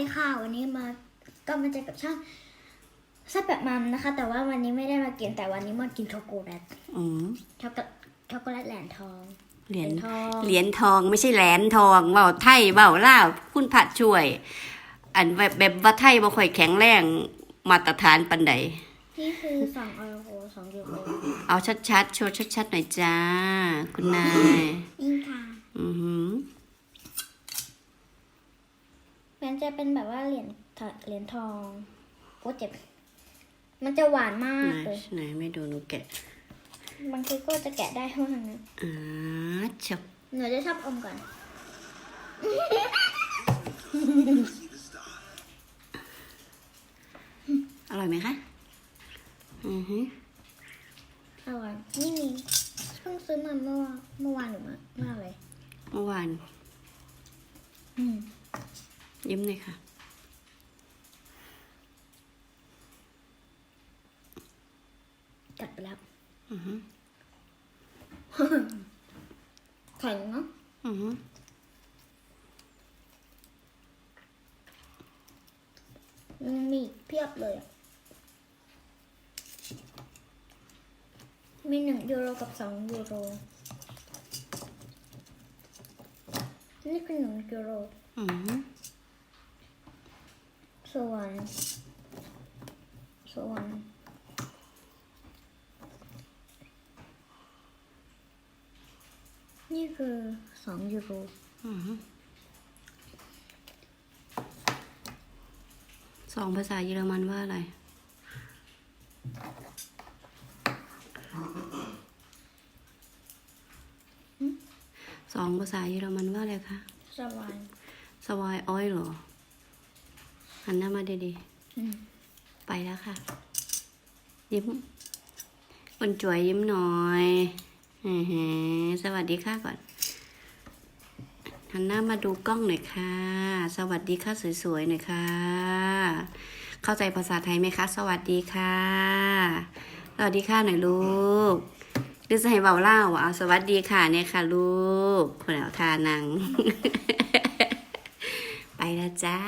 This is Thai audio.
ดีค่ะ วันนี้มาก็มาเจอกับช่างแซ่บแบบมัมนะคะ แต่ว่าวันนี้ไม่ได้มากินแต่วันนี้มากินช็อกโกแลตอืมช็อกโกช็อกโกแลตแหลนทองเหรียญทองเหรียญทองไม่ใช่แหลนทองเบาไทยเบาล่าวคุณผัดช่วย อันแบบแบบว่าไทยบ่ค่อยแข็งแรงมาตรฐานปันใดนี่คือสองยูโรสองยูโรเอาชัดๆโชว์ชัดๆหน่อยจ้า คุณนาย นี่ค่ะ อือหือ มันจะเป็นแบบว่าเหรียญทองเหรียญทองโอ้เจ็บ มันจะหวานมากไหนเลยไหนไม่ดูหนูแกะ บางทีก็จะแกะได้เท่านั้นนะอ่าชับหนูจะชอบอมก่อน อร่อยไหมคะ อือหืออร่อยนี่มีเพิ่งซื้อมาเมื่อเมื่อวานหรือมาเมื่ออะไรเมื่อวาน อืม ยิ้มเลยค่ะ กัดไปแล้วอือหือแข็งเนาะอือหือมันมีอีกเพียบเลยอะมีหนึ่งยูโรกับสองยูโร นี่คือหนึ่งยูโร อือหือ ส่วน ส่วน นี่คือสองยูโรอือหือสองภาษาเยอรมันว่าอะไร สองภาษาเยอรมันว่าอะไรคะ สวาย สวายอ้อยเหรอ หันหน้ามาดีอืมๆไปแล้วค่ะ ยิ้มคนจวยยิ้มหน่อยอือหือสวัสดีค่ะก่อน หันหน้ามาดูกล้องหน่อยค่ะ สวัสดีค่ะสวยๆหน่อยค่ะ เข้าใจภาษาไทยไหมคะ สวัสดีค่ะ สวัสดีค่ะหน่อยลูกหรือจะให้เบาเล่าอะเอาสวัสดีค่ะเนี่ยค่ะ ลูกคนเอาทานัง ไปแล้วจ้า